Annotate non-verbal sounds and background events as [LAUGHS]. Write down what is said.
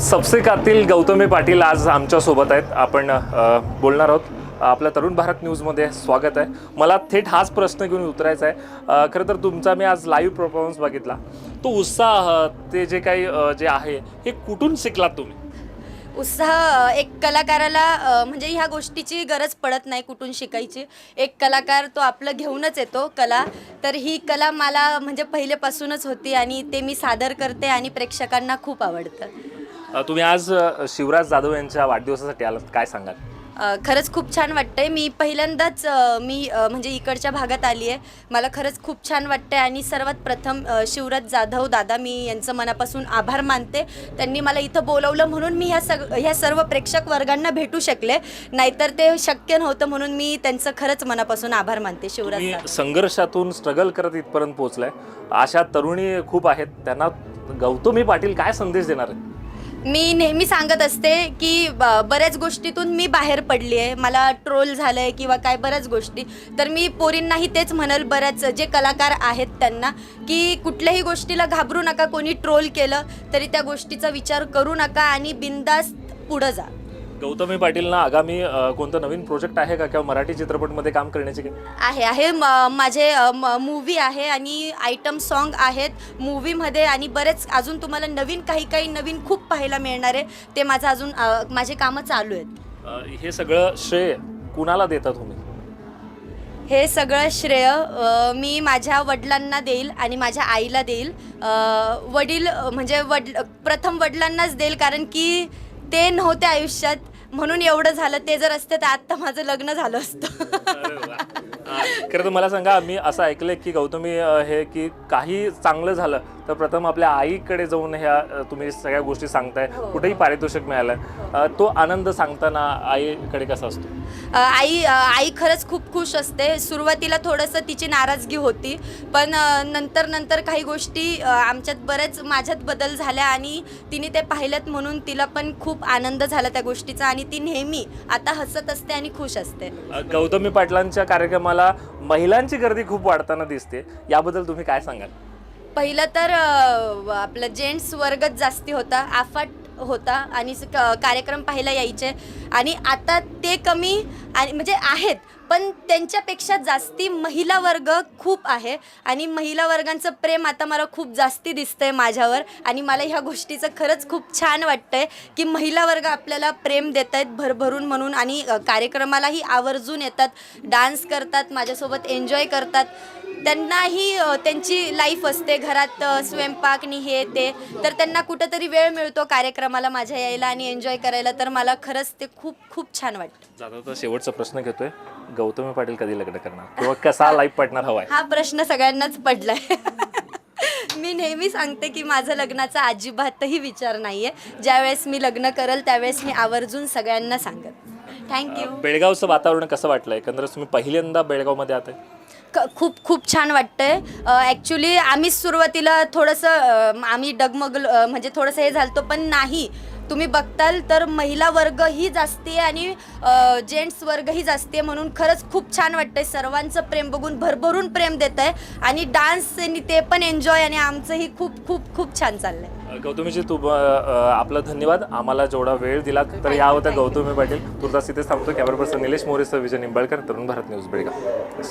सबसेकातील गौतमी पाटील आज आमच्यासोबत आहेत. आपण बोलणार आहोत. आपल्या तरुण भारत न्यूजमध्ये स्वागत आहे. मला थेट हाच प्रश्न घेऊन उतरायचा आहे. खरं तर तुमचा मी आज लाईव्ह परफॉर्मन्स बघितला. तो उत्साह ते जे काही जे आहे हे कुठून शिकलात तुम्ही? उत्साह एक कलाकाराला म्हणजे ह्या गोष्टीची गरज पडत नाही कुठून शिकायची. एक कलाकार तो आपलं घेऊनच येतो कला. तर ही कला मला म्हणजे पहिलेपासूनच होती आणि ते मी सादर करते आणि प्रेक्षकांना खूप आवडतं. तुम्ही आज शिवराज जाधव यांच्या वाढदिवसासाठी आलात. काय सांगाल? खरंच खूप छान वाटतंय. मी पहिल्यांदाच मी म्हणजे इकडच्या भागात आली आहे. मला खरंच खूप छान वाटतंय आणि सर्वात प्रथम शिवराज जाधव दादा मी यांचं मनापासून आभार मानते. त्यांनी मला इथं बोलवलं म्हणून मी ह्या सग ह्या सर्व प्रेक्षक वर्गांना भेटू शकले. नाहीतर ते शक्य नव्हतं म्हणून मी त्यांचं खरंच मनापासून आभार मानते शिवराज संघर्षातून स्ट्रगल करत इथपर्यंत पोहोचलाय. अशा तरुणी खूप आहेत. त्यांना गौतमी पाटील काय संदेश देणार आहे मी नेहमी सांगत असते की ब- बऱ्याच गोष्टीतून मी बाहेर पडली आहे मला ट्रोल झालं आहे किंवा काय बऱ्याच गोष्टी. तर मी पोरींनाही तेच म्हणाल बऱ्याच जे कलाकार आहेत त्यांना की कुठल्याही गोष्टीला घाबरू नका कोणी ट्रोल केलं तरी त्या गोष्टीचा विचार करू नका आणि बिंदास्त पुढं जा. गौतमी पाटीलना आगामी अ, कोणतं नवीन प्रोजेक्ट आहे का? किंवा मराठी चित्रपटमध्ये काम करण्याची काही? आहे आहे. म माझे मूवी आहे आणि आयटम सॉन्ग आहेत मूवीमध्ये आणि बरेच अजून तुम्हाला नवीन काही काही नवीन खूप पाहायला मिळणार आहे. ते माझं अजून अ, माझे कामं चालू आहेत. अ, हे सगळं श्रेय कुणाला देता तुम्ही? हे सगळं श्रेय अ, मी माझ्या वडिलांना देईल आणि माझ्या आईला देईल. अ, वडील अ, म्हणजे वड प्रथम वडिलांनाच देईल कारण की ते नव्हते आयुष्यात. म्हणून एवढं झालं ते जर असते तर आत्ता माझं लग्न झालं असतं. खरं तर मला सांगा मी असं ऐकलंय की गौतमी अ, हे की काही चांगलं झालं तर प्रथम आपल्या आईकडे जाऊन ह्या अ, तुम्ही सगळ्या गोष्टी सांगताय. कुठेही पारितोषिक मिळालंय अ, तो आनंद सांगताना आईकडे कसा असतो? अ, आई अ, आई खरंच खूप खुश असते. सुरुवातीला थोडंसं तिची नाराजगी होती पण अ, नंतर नंतर काही गोष्टी अ, आमच्यात बऱ्याच माझ्यात बदल झाल्या आणि तिने ते पाहिलं म्हणून तिला पण खूप आनंद झाला त्या गोष्टीचा आणि ती नेहमी आता हसत असते आणि खुश असते. अ, गौतमी पाटलांच्या कार्यक्रमाला महिलांची गर्दी खूप वाढताना दिसते. याबद्दल तुम्ही काय सांगाल? पहिलं तर अ, आपलं जेंट्स वर्गच जास्ती होता. आफाट होता आणि स- क- कार्यक्रम पाहायला यायचे. आणि आता ते कमी आणि म्हणजे आहेत पण त्यांच्यापेक्षा जास्ती महिला वर्ग खूप आहे. आणि महिला वर्गांचं प्रेम आता मला खूप जास्ती दिसतंय माझ्यावर. आणि मला ह्या गोष्टीचं खरंच खूप छान वाटतंय की महिला वर्ग आपल्याला प्रेम देत आहेत भरभरून म्हणून. आणि अ, कार्यक्रमालाही आवर्जून येतात डान्स करतात माझ्यासोबत एन्जॉय करतात. त्यांनाही त्यांची लाईफ असते. घरात अ, स्वयंपाक आणि हे ते. तर त्यांना कुठंतरी वेळ मिळतो कार्यक्रमाला माझ्या यायला आणि एन्जॉय करायला. तर मला खरंच ते खूप खूप छान वाटतं. तर शेवटचा प्रश्न घेतोय. गौतमी पाटील कधी लग्न करणार? किंवा कसा लाईफ पार्टनर हवाय? हा प्रश्न सगळ्यांनाच पडलाय. [LAUGHS] मी नेहमी सांगते की माझं लग्नाचा अजिबातही विचार नाहीये. ज्यावेळेस मी लग्न करल त्यावेळेस मी आवर्जून सगळ्यांना सांगत थँक्यू बेळगावचं वातावरण कसं वाटलं एकंदरीत तुम्ही पहिल्यांदा बेळगावमध्ये आताय क खूप खूप छान वाटतंय. ॲक्च्युली आम्हीच सुरुवातीला थोडंसं आम्ही डगमग अ, म्हणजे थोडंसं हे झालतो पण नाही. तुम्ही बघताल तर महिला वर्गही जास्ती आहे आणि जेंट्स वर्गही जास्ती आहे म्हणून खरंच खूप छान वाटतंय. सर्वांचं प्रेम बघून भरभरून प्रेम देत आहे आणि डान्स ते पण एन्जॉय आणि आमचंही खूप खूप खूप छान चाललंय. गौतमीजी तू आपलं धन्यवाद. आम्हाला जेवढा वेळ दिला तर या होत्या गौतमी पाटील तुर्तास इथेच थांबतो. कॅमेरा पर्सन निलेश मोरेसह विजय निंबाळकर तरुण भारत न्यूज बेळगाव.